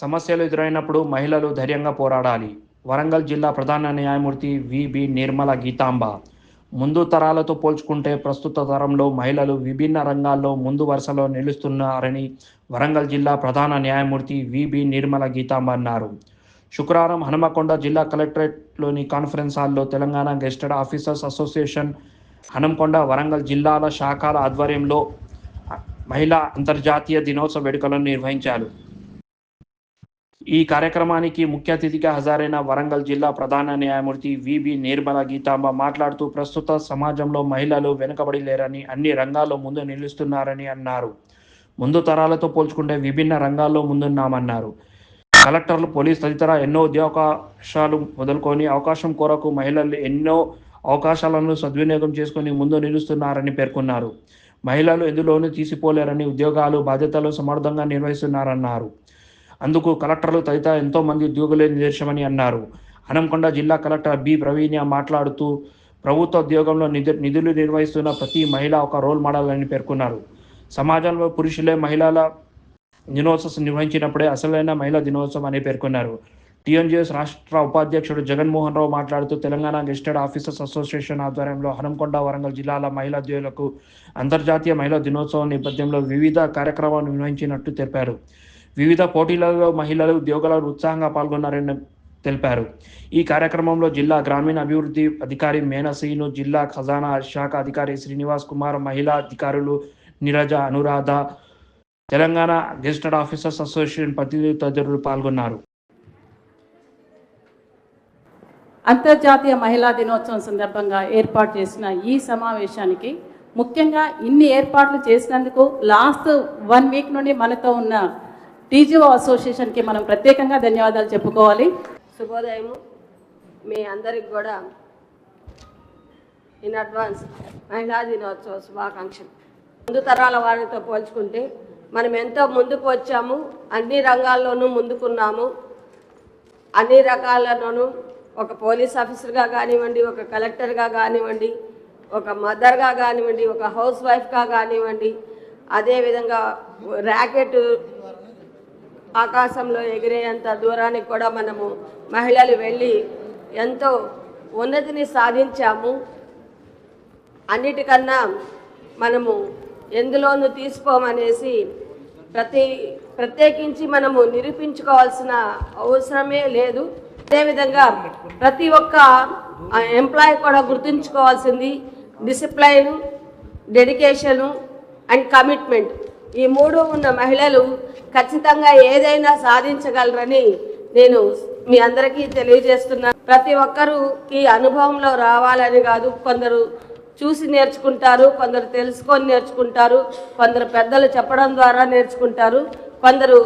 సమస్యలు ఎదురైనప్పుడు మహిళలు ధైర్యంగా పోరాడాలి. వరంగల్ జిల్లా ప్రధాన న్యాయమూర్తి విబి నిర్మల గీతాంబ. ముందు తరాలతో పోల్చుకుంటే ప్రస్తుత తరంలో మహిళలు విభిన్న రంగాల్లో ముందు వరుసలో నిలుస్తున్నారని వరంగల్ జిల్లా ప్రధాన న్యాయమూర్తి విబి నిర్మల గీతాంబ అన్నారు. శుక్రవారం హనుమకొండ జిల్లా కలెక్టరేట్లోని కాన్ఫరెన్స్ హాల్లో Telangana gazetted officers association Hanumakonda Warangal జిల్లాల శాఖల ఆధ్వర్యంలో మహిళా అంతర్జాతీయ దినోత్సవ వేడుకలను నిర్వహించారు. ఈ కార్యక్రమానికి ముఖ్య అతిథిగా హాజరైన వరంగల్ జిల్లా ప్రధాన న్యాయమూర్తి విబి నిర్మల గీతాంబ మాట్లాడుతూ ప్రస్తుత సమాజంలో మహిళలు వెనుకబడి లేరని అన్ని రంగాల్లో ముందు నిలుస్తున్నారని అన్నారు. ముందు తరాలతో పోల్చుకుంటే విభిన్న రంగాల్లో ముందున్నామన్నారు. కలెక్టర్లు పోలీస్ తదితర ఎన్నో ఉద్యోగావకాశాలు మొదలుకొని అవకాశం కొరకు మహిళలు ఎన్నో అవకాశాలను సద్వినియోగం చేసుకుని ముందు నిలుస్తున్నారని పేర్కొన్నారు. మహిళలు ఎందులోనూ తీసిపోలేరని ఉద్యోగాలు బాధ్యతలు సమర్థంగా నిర్వహిస్తున్నారన్నారు. అందుకు కలెక్టర్లు తదితర ఎంతో మంది ఉద్యోగులే నిదర్శనమని అన్నారు. హనంకొండ జిల్లా కలెక్టర్ బి ప్రవీణ్య మాట్లాడుతూ ప్రభుత్వ ఉద్యోగంలో నిధు నిధులు నిర్వహిస్తున్న ప్రతి మహిళ ఒక రోల్ మోడల్ అని పేర్కొన్నారు. సమాజంలో పురుషులే మహిళల దినోత్సవం నిర్వహించినప్పుడే అసలైన మహిళా దినోత్సవం అని పేర్కొన్నారు. టీఎన్జిఎస్ రాష్ట్ర ఉపాధ్యక్షుడు జగన్మోహన్ రావు మాట్లాడుతూ తెలంగాణ గెస్టెడ్ ఆఫీసర్స్ అసోసియేషన్ ఆధ్వర్యంలో హనంకొండ వరంగల్ జిల్లాల మహిళా ఉద్యోగులకు అంతర్జాతీయ మహిళా దినోత్సవం నేపథ్యంలో వివిధ కార్యక్రమాలు నిర్వహించినట్టు తెలిపారు. వివిధ పోటీలలో మహిళలు ఉద్యోగులు ఉత్సాహంగా పాల్గొన్నారని తెలిపారు. ఈ కార్యక్రమంలో జిల్లా గ్రామీణ అభివృద్ధి అధికారి మేనసీను జిల్లా ఖజానా శాఖ అధికారి శ్రీనివాస్ కుమార్ మహిళా అధికారులు Neeraja Anuradha Telangana gazetted officers association ప్రతినిధులు తదితరులు పాల్గొన్నారు. అంతర్జాతీయ మహిళా దినోత్సవం సందర్భంగా ఏర్పాటు చేసిన ఈ సమావేశానికి ముఖ్యంగా ఇన్ని ఏర్పాట్లు చేసినందుకు లాస్ట్ వన్ వీక్ నుండి మనతో ఉన్న టీజీఓ అసోసియేషన్కి మనం ప్రత్యేకంగా ధన్యవాదాలు చెప్పుకోవాలి. శుభోదయము. మీ అందరికి కూడా ఇన్ అడ్వాన్స్ మహిళా దినోత్సవ శుభాకాంక్షలు. ముందు తరాల వారితో పోల్చుకుంటే మనం ఎంతో ముందుకు వచ్చాము అన్ని రంగాల్లోనూ ముందుకున్నాము. అన్ని రకాలలోనూ ఒక పోలీస్ ఆఫీసర్గా కానివ్వండి ఒక కలెక్టర్గా కానివ్వండి ఒక మదర్గా కానివ్వండి ఒక హౌస్ వైఫ్గా కానివ్వండి అదేవిధంగా ర్యాకెట్ ఆకాశంలో ఎగిరేంత దూరానికి కూడా మనము మహిళలు వెళ్ళి ఎంతో ఉన్నతిని సాధించాము. అన్నిటికన్నా మనము ఎందులోనూ తీసుకోమనేసి ప్రతి ప్రత్యేకించి మనము నిరూపించుకోవాల్సిన అవసరమే లేదు. అదేవిధంగా ప్రతి ఒక్క ఎంప్లాయ్ కూడా గుర్తుంచుకోవాల్సింది డిసిప్లైన్ డెడికేషను అండ్ కమిట్మెంట్. ఈ మూడు ఉన్న మహిళలు ఖచ్చితంగా ఏదైనా సాధించగలరని నేను మీ అందరికీ తెలియజేస్తున్నాను ప్రతి ఒక్కరూ ఈ అనుభవంలో రావాలని కాదు కొందరు చూసి నేర్చుకుంటారు కొందరు తెలుసుకొని నేర్చుకుంటారు కొందరు పెద్దలు చెప్పడం ద్వారా నేర్చుకుంటారు కొందరు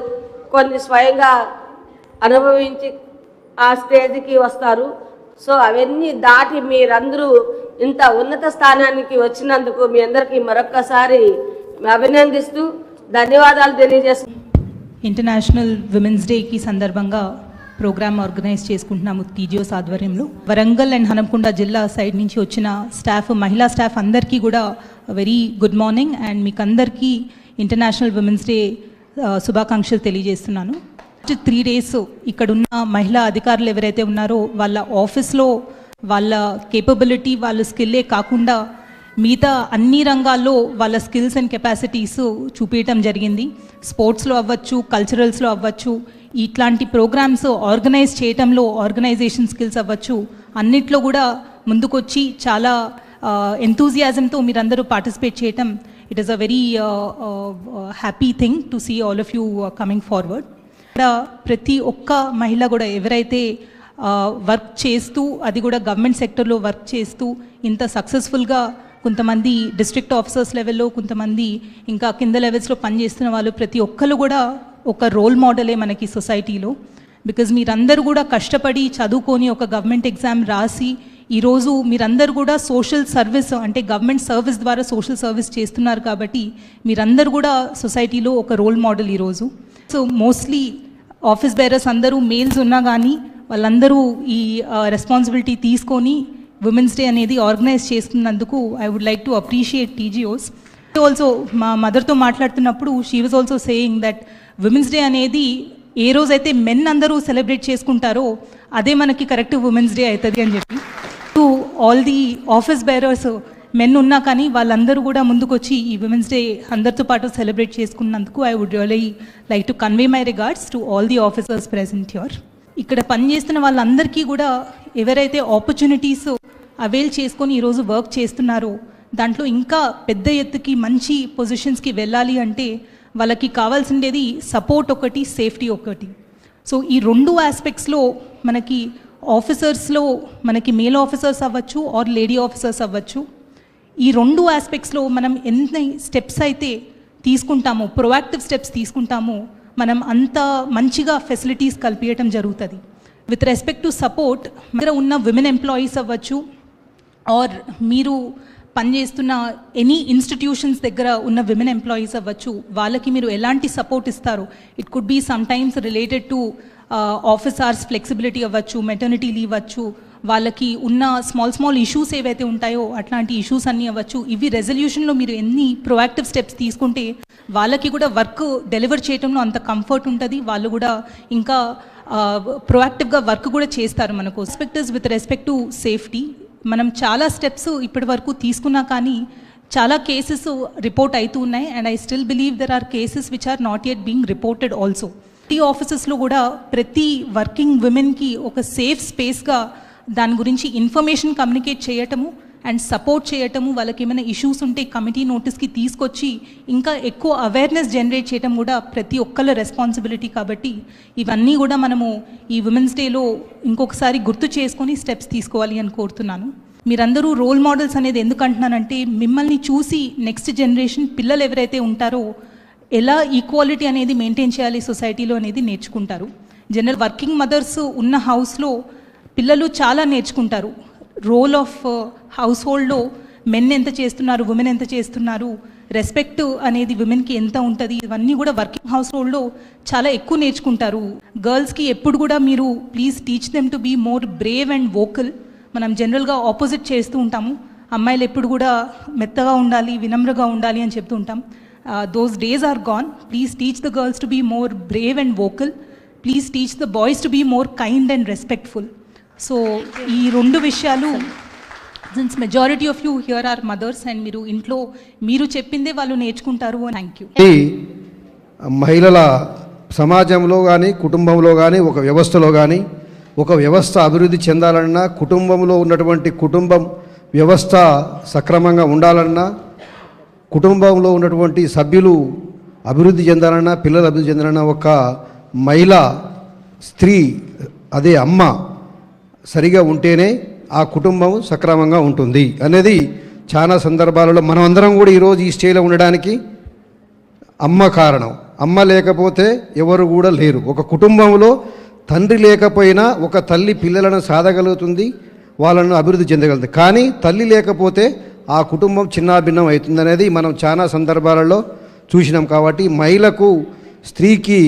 కొన్ని స్వయంగా అనుభవించి ఆ స్టేజ్కి వస్తారు. సో అవన్నీ దాటి మీరందరూ ఇంత ఉన్నత స్థానానికి వచ్చినందుకు మీ అందరికీ మరొక్కసారి అభినందిస్తూ ధన్యవాదాలు తెలియజేస్తున్నాను ఇంటర్నేషనల్ విమెన్స్ డేకి సందర్భంగా ప్రోగ్రామ్ ఆర్గనైజ్ చేసుకుంటున్నాము టీజీఓస్ ఆధ్వర్యంలో వరంగల్ అండ్ హనంకొండ జిల్లా సైడ్ నుంచి వచ్చిన స్టాఫ్ మహిళా స్టాఫ్ అందరికీ కూడా వెరీ గుడ్ మార్నింగ్ అండ్ మీకు అందరికీ ఇంటర్నేషనల్ విమెన్స్ డే శుభాకాంక్షలు తెలియజేస్తున్నాను. త్రీ డేస్ ఇక్కడున్న మహిళా అధికారులు ఎవరైతే ఉన్నారో వాళ్ళ ఆఫీస్లో వాళ్ళ కేపబిలిటీ వాళ్ళ స్కిల్లే కాకుండా మిగతా అన్ని రంగాల్లో వాళ్ళ స్కిల్స్ అండ్ కెపాసిటీస్ చూపించడం జరిగింది. స్పోర్ట్స్లో అవ్వచ్చు కల్చరల్స్లో అవ్వచ్చు ఇట్లాంటి ప్రోగ్రామ్స్ ఆర్గనైజ్ చేయటంలో ఆర్గనైజేషన్ స్కిల్స్ అవ్వచ్చు. అన్నిట్లో కూడా ముందుకొచ్చి చాలా ఎంతూజియాజంతో మీరందరూ పార్టిసిపేట్ చేయటం it is a very happy thing to see all of you coming forward ఇక్కడ ప్రతి ఒక్క మహిళ కూడా ఎవరైతే వర్క్ చేస్తూ అది కూడా గవర్నమెంట్ సెక్టర్లో వర్క్ చేస్తూ ఇంత సక్సెస్ఫుల్గా కొంతమంది డిస్ట్రిక్ట్ ఆఫీసర్స్ లెవెల్లో కొంతమంది ఇంకా కింద లెవెల్స్లో పనిచేస్తున్న వాళ్ళు ప్రతి ఒక్కరు కూడా ఒక రోల్ మోడలే మనకి సొసైటీలో బికాజ్ మీరందరూ కూడా కష్టపడి చదువుకొని ఒక గవర్నమెంట్ ఎగ్జామ్ రాసి ఈరోజు మీరందరూ కూడా సోషల్ సర్వీస్ అంటే గవర్నమెంట్ సర్వీస్ ద్వారా సోషల్ సర్వీస్ చేస్తున్నారు కాబట్టి మీరందరూ కూడా సొసైటీలో ఒక రోల్ మోడల్ ఈరోజు సో మోస్ట్లీ ఆఫీస్ బేరర్స్ అందరూ మేల్స్ ఉన్నా కానీ వాళ్ళందరూ ఈ రెస్పాన్సిబిలిటీ తీసుకొని ఉమెన్స్ డే అనేది ఆర్గనైజ్ చేస్తున్నందుకు I would like to appreciate TGOs also మా మదర్తో మాట్లాడుతున్నప్పుడు she was also saying that women's day అనేది ఏ రోజైతే మెన్ అందరూ సెలబ్రేట్ చేసుకుంటారో అదే మనకి కరెక్ట్ ఉమెన్స్ డే అవుతుంది అని చెప్పి. To all the office bearers men ఉన్నా కానీ వాళ్ళందరూ కూడా ముందుకొచ్చి ఈ విమెన్స్ డే అందరితో పాటు సెలబ్రేట్ చేసుకున్నందుకు I would really like to convey my regards to all the officers present your ఇక్కడ పనిచేస్తున్న వాళ్ళందరికీ కూడా ఎవరైతే ఆపర్చునిటీస్ అవైల్ చేసుకొని ఈరోజు వర్క్ చేస్తున్నారో. దాంట్లో ఇంకా పెద్ద ఎత్తుకి మంచి పొజిషన్స్కి వెళ్ళాలి అంటే వాళ్ళకి కావాల్సిండేది సపోర్ట్ ఒకటి సేఫ్టీ ఒకటి. సో ఈ రెండు ఆస్పెక్ట్స్లో మనకి ఆఫీసర్స్లో మనకి మేల్ ఆఫీసర్స్ అవ్వచ్చు ఆర్ లేడీ ఆఫీసర్స్ అవ్వచ్చు. ఈ రెండు ఆస్పెక్ట్స్లో మనం ఎన్ని స్టెప్స్ అయితే తీసుకుంటామో ప్రొయాక్టివ్ స్టెప్స్ తీసుకుంటామో మనం అంత మంచిగా ఫెసిలిటీస్ కల్పించడం జరుగుతుంది. విత్ రెస్పెక్ట్ టు సపోర్ట్ మన ఉన్న విమెన్ ఎంప్లాయీస్ అవ్వచ్చు ఆర్ మీరు పనిచేస్తున్న ఎనీ ఇన్స్టిట్యూషన్స్ దగ్గర ఉన్న విమెన్ ఎంప్లాయీస్ అవ్వచ్చు. వాళ్ళకి మీరు ఎలాంటి సపోర్ట్ ఇస్తారు? It could be sometimes related to office hours flexibility అవ్వచ్చు మెటర్నిటీ లీవ్ అవ్వచ్చు. వాళ్ళకి ఉన్న స్మాల్ స్మాల్ ఇష్యూస్ ఏవైతే ఉంటాయో అట్లాంటి ఇష్యూస్ అన్నీ అవ్వచ్చు. ఇవి రెజల్యూషన్లో మీరు ఎన్ని ప్రొయాక్టివ్ స్టెప్స్ తీసుకుంటే వాళ్ళకి కూడా వర్క్ డెలివర్ చేయడంలో అంత కంఫర్ట్ ఉంటుంది. వాళ్ళు కూడా ఇంకా uh, ప్రొయాక్టివ్గా వర్క్ కూడా చేస్తారు మనకు. Aspects with respect to safety మనం చాలా స్టెప్స్ ఇప్పటి వరకు తీసుకున్నా కానీ చాలా కేసెస్ రిపోర్ట్ అవుతూ ఉన్నాయి. And I still believe there are cases which are not at being reported also the ఆఫీసెస్లో కూడా ప్రతి వర్కింగ్ విమెన్కి ఒక సేఫ్ స్పేస్గా దాని గురించి ఇన్ఫర్మేషన్ కమ్యూనికేట్ చేయటము అండ్ సపోర్ట్ చేయటము వాళ్ళకి ఏమైనా ఇష్యూస్ ఉంటే కమిటీ నోటీస్కి తీసుకొచ్చి ఇంకా ఎక్కువ అవేర్నెస్ జనరేట్ చేయటం కూడా ప్రతి ఒక్కళ్ళ రెస్పాన్సిబిలిటీ కాబట్టి ఇవన్నీ కూడా మనము ఈ ఉమెన్స్ డేలో ఇంకొకసారి గుర్తు చేసుకొని స్టెప్స్ తీసుకోవాలి అని కోరుతున్నాను. మీరందరూ రోల్ మోడల్స్ అనేది ఎందుకు అంటున్నానంటే మిమ్మల్ని చూసి నెక్స్ట్ జనరేషన్ పిల్లలు ఎవరైతే ఉంటారో ఎలా ఈక్వాలిటీ అనేది మెయింటైన్ చేయాలి సొసైటీలో అనేది నేర్చుకుంటారు. జనరల్ వర్కింగ్ మదర్స్ ఉన్న హౌస్లో పిల్లలు చాలా నేర్చుకుంటారు. రోల్ ఆఫ్ హౌస్ హోల్డ్లో మెన్ ఎంత చేస్తున్నారు ఉమెన్ ఎంత చేస్తున్నారు రెస్పెక్ట్ అనేది విమెన్కి ఎంత ఉంటుంది ఇవన్నీ కూడా వర్కింగ్ హౌస్ హోల్డ్లో చాలా ఎక్కువ నేర్చుకుంటారు. గర్ల్స్కి ఎప్పుడు కూడా మీరు please teach them to be more brave and vocal మనం జనరల్గా ఆపోజిట్ చేస్తూ ఉంటాము. అమ్మాయిలు ఎప్పుడు కూడా మెత్తగా ఉండాలి వినమ్రగా ఉండాలి అని చెప్తూ ఉంటాం. Those days are gone please teach the girls to be more brave and vocal please teach the boys to be more kind and respectful so ఈ రెండు విషయాలు since majority of you here are mothers and మీరు ఇంట్లో మీరు చెప్పిందే వాళ్ళు నేర్చుకుంటారు thank you మహిళల సమాజంలో కానీ కుటుంబంలో కానీ ఒక వ్యవస్థలో కానీ ఒక వ్యవస్థ అభివృద్ధి చెందాలన్నా కుటుంబంలో ఉన్నటువంటి కుటుంబం వ్యవస్థ సక్రమంగా ఉండాలన్నా కుటుంబంలో ఉన్నటువంటి సభ్యులు అభివృద్ధి చెందాలన్నా పిల్లలు అభివృద్ధి చెందాలన్నా ఒక మహిళ స్త్రీ అదే అమ్మ సరిగా ఉంటేనే ఆ కుటుంబం సక్రమంగా ఉంటుంది. అనేది చాలా సందర్భాలలో మనం అందరం కూడా ఈరోజు ఈ స్టేలో ఉండడానికి అమ్మ కారణం. అమ్మ లేకపోతే ఎవరు కూడా లేరు. ఒక కుటుంబంలో తండ్రి లేకపోయినా ఒక తల్లి పిల్లలను సాధగలుగుతుంది వాళ్ళను అభివృద్ధి చెందగలుగుతుంది. కానీ తల్లి లేకపోతే ఆ కుటుంబం చిన్నాభిన్నం అవుతుంది అనేది మనం చాలా సందర్భాలలో చూసినాం. కాబట్టి మహిళకు స్త్రీకి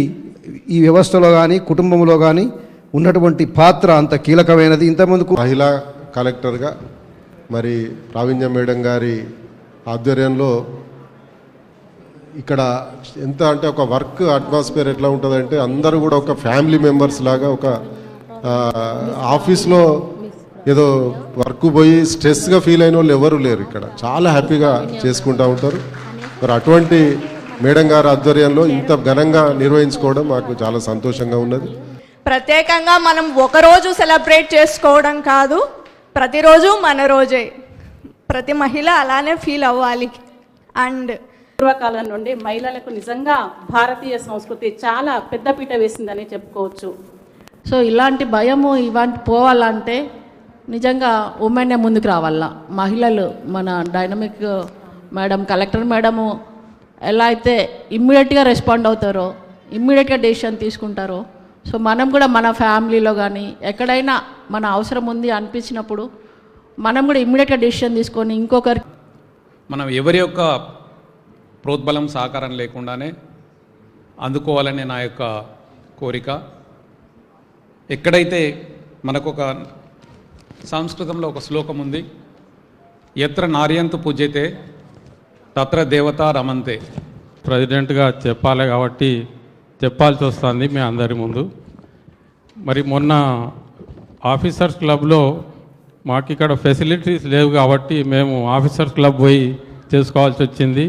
ఈ వ్యవస్థలో కానీ కుటుంబంలో కానీ ఉన్నటువంటి పాత్ర అంత కీలకమైనది. ఇంతమందుకు మహిళా కలెక్టర్గా మరి ప్రావీణ్య మేడం గారి ఆధ్వర్యంలో ఇక్కడ ఎంత అంటే ఒక వర్క్ అట్మాస్ఫియర్ ఎట్లా ఉంటుందంటే అందరూ కూడా ఒక ఫ్యామిలీ మెంబర్స్ లాగా ఒక ఆఫీస్లో ఏదో వర్క్ పోయి స్ట్రెస్గా ఫీల్ అయిన వాళ్ళు ఎవరు లేరు ఇక్కడ. చాలా హ్యాపీగా చేసుకుంటూ ఉంటారు. మరి అటువంటి మేడం గారి ఆధ్వర్యంలో ఇంత ఘనంగా నిర్వహించుకోవడం మాకు చాలా సంతోషంగా ఉన్నది. ప్రత్యేకంగా మనం ఒకరోజు సెలబ్రేట్ చేసుకోవడం కాదు ప్రతిరోజు మన రోజే. ప్రతి మహిళ అలానే ఫీల్ అవ్వాలి. అండ్ పూర్వకాలం నుండి మహిళలకు నిజంగా భారతీయ సంస్కృతి చాలా పెద్దపీట వేసిందని చెప్పుకోవచ్చు. సో ఇలాంటి భయము ఇలాంటి పోవాలంటే నిజంగా ఉమెనే ముందుకు రావాలా. మహిళలు మన డైనమిక్ మేడం కలెక్టర్ మేడము ఎలా అయితే ఇమ్మీడియట్గా రెస్పాండ్ అవుతారో ఇమ్మీడియట్గా డెసిషన్ తీసుకుంటారో సో మనం కూడా మన ఫ్యామిలీలో కానీ ఎక్కడైనా మన అవసరం ఉంది అనిపించినప్పుడు మనం కూడా ఇమ్మీడియట్గా డెసిషన్ తీసుకొని ఇంకొకరి మనం ఎవరి యొక్క ప్రోద్బలం సహకారం లేకుండానే అందుకోవాలనే నా యొక్క కోరిక. ఎక్కడైతే మనకు ఒక సంస్కృతంలో ఒక శ్లోకం ఉంది ఎత్ర నార్యంతు పూజ్యతే తత్ర దేవత రమంతే. ప్రెసిడెంట్గా చెప్పాలి కాబట్టి చెప్పాల్సి వస్తుంది మీ అందరి ముందు. మరి మొన్న ఆఫీసర్స్ క్లబ్లో మాకు ఇక్కడ ఫెసిలిటీస్ లేవు కాబట్టి మేము ఆఫీసర్స్ క్లబ్ పోయి చేసుకోవాల్సి వచ్చింది.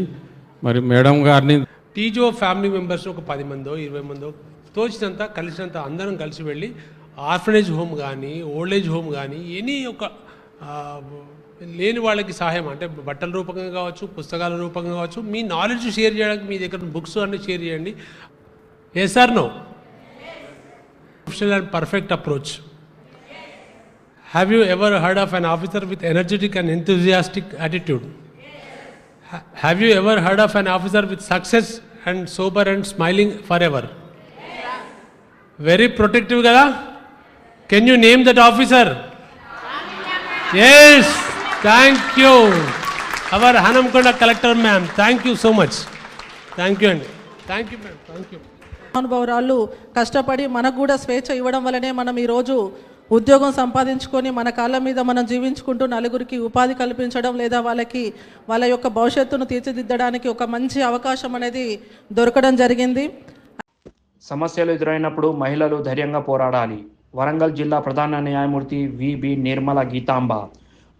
మరి మేడం గారిని టీజో ఫ్యామిలీ మెంబర్స్ ఒక పది మందో ఇరవై మందో తోచినంత కలిసినంత అందరం కలిసి వెళ్ళి ఆర్ఫనేజ్ హోమ్ కానీ ఓల్డ్ ఏజ్ హోమ్ కానీ ఎనీ ఒక లేని వాళ్ళకి సహాయం అంటే బట్టల రూపంగా కావచ్చు పుస్తకాల రూపంగా కావచ్చు మీ నాలెడ్జ్ షేర్ చేయడానికి మీ దగ్గర బుక్స్ అన్నీ షేర్ చేయండి. Yes or no? Yes. And perfect approach. Yes. Have you ever heard of an officer with energetic and enthusiastic attitude? Yes. Have you ever heard of an officer with success and sober and smiling forever? Yes. Very protective, Gala. Can you name that officer? Yes. Thank you. Our Hanamkonda collector, ma'am. Thank you so much. Thank you. And thank you, ma'am. Thank you. అనుభవరాళ్ళు కష్టపడి మనకు కూడా స్వేచ్ఛ ఇవ్వడం వలనే మనం ఈరోజు ఉద్యోగం సంపాదించుకొని మన కాళ్ళ మీద మనం జీవించుకుంటూ నలుగురికి ఉపాధి కల్పించడం లేదా వాళ్ళకి వాళ్ళ యొక్క భవిష్యత్తును తీర్చిదిద్దడానికి ఒక మంచి అవకాశం అనేది దొరకడం జరిగింది. సమస్యలు ఎదురైనప్పుడు మహిళలు ధైర్యంగా పోరాడాలి. వరంగల్ జిల్లా ప్రధాన న్యాయమూర్తి విబి నిర్మల గీతాంబ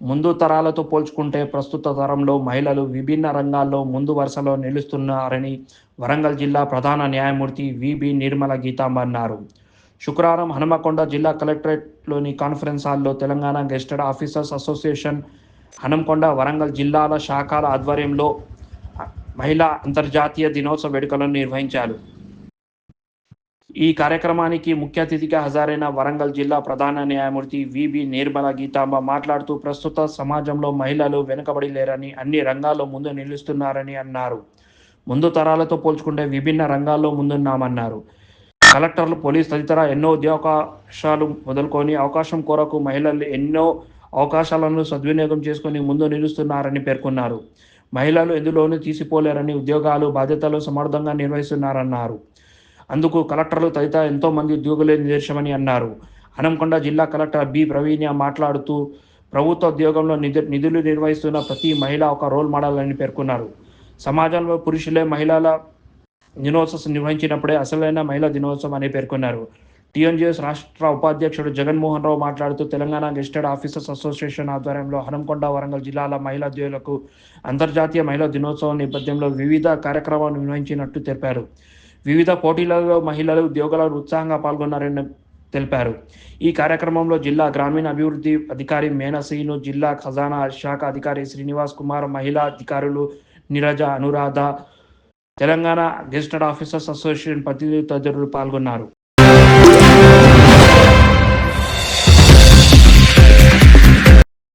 ముందు తరాలతో పోల్చుకుంటే ప్రస్తుత తరంలో మహిళలు విభిన్న రంగాల్లో ముందు వరుసలో నిలుస్తున్నారని వరంగల్ జిల్లా ప్రధాన న్యాయమూర్తి విబి నిర్మల గీతాంబ అన్నారు శుక్రవారం హనుమకొండ జిల్లా కలెక్టరేట్లోని కాన్ఫరెన్స్ హాల్లో Telangana gazetted officers association Hanumakonda Warangal జిల్లాల శాఖల ఆధ్వర్యంలో మహిళా అంతర్జాతీయ దినోత్సవ వేడుకలను నిర్వహించారు. ఈ కార్యక్రమానికి ముఖ్య అతిథిగా హాజరైన వరంగల్ జిల్లా ప్రధాన న్యాయమూర్తి విబి నిర్మల గీతాంబ మాట్లాడుతూ ప్రస్తుత సమాజంలో మహిళలు వెనుకబడి లేరని అన్ని రంగాల్లో ముందు నిలుస్తున్నారని అన్నారు. ముందు తరాలతో పోల్చుకుంటే విభిన్న రంగాల్లో ముందున్నామన్నారు. కలెక్టర్లు పోలీస్ తదితర ఎన్నో ఉద్యోగావకాశాలు మొదలుకొని అవకాశం కొరకు మహిళలు ఎన్నో అవకాశాలను సద్వినియోగం చేసుకుని ముందు నిలుస్తున్నారని పేర్కొన్నారు. మహిళలు ఎందులోనూ తీసిపోలేరని ఉద్యోగాలు బాధ్యతలు సమర్థంగా నిర్వహిస్తున్నారన్నారు. అందుకు కలెక్టర్లు తదితర ఎంతో మంది ఉద్యోగులే నిదర్శనమని అన్నారు. హనంకొండ జిల్లా కలెక్టర్ బి ప్రవీణ్య మాట్లాడుతూ ప్రభుత్వ ఉద్యోగంలో నిధు నిధులు నిర్వహిస్తున్న ప్రతి మహిళ ఒక రోల్ మోడల్ అని పేర్కొన్నారు. సమాజంలో పురుషులే మహిళల దినోత్సవం నిర్వహించినప్పుడే అసలైన మహిళా దినోత్సవం అని పేర్కొన్నారు. టీఎన్జిఎస్ రాష్ట్ర ఉపాధ్యక్షుడు జగన్మోహన్ రావు మాట్లాడుతూ తెలంగాణ గెస్టెడ్ ఆఫీసర్స్ అసోసియేషన్ ఆధ్వర్యంలో హనంకొండ వరంగల్ జిల్లాల మహిళా ఉద్యోగులకు అంతర్జాతీయ మహిళా దినోత్సవం నేపథ్యంలో వివిధ కార్యక్రమాలు నిర్వహించినట్టు తెలిపారు. వివిధ పోటీలలో మహిళలు ఉద్యోగులు ఉత్సాహంగా పాల్గొన్నారని తెలిపారు. ఈ కార్యక్రమంలో జిల్లా గ్రామీణ అభివృద్ధి అధికారి మేనసీను జిల్లా ఖజానా శాఖ అధికారి శ్రీనివాస్ కుమార్ మహిళా అధికారులు Neeraja Anuradha Telangana gazetted officers association ప్రతినిధి తదితరులు పాల్గొన్నారు.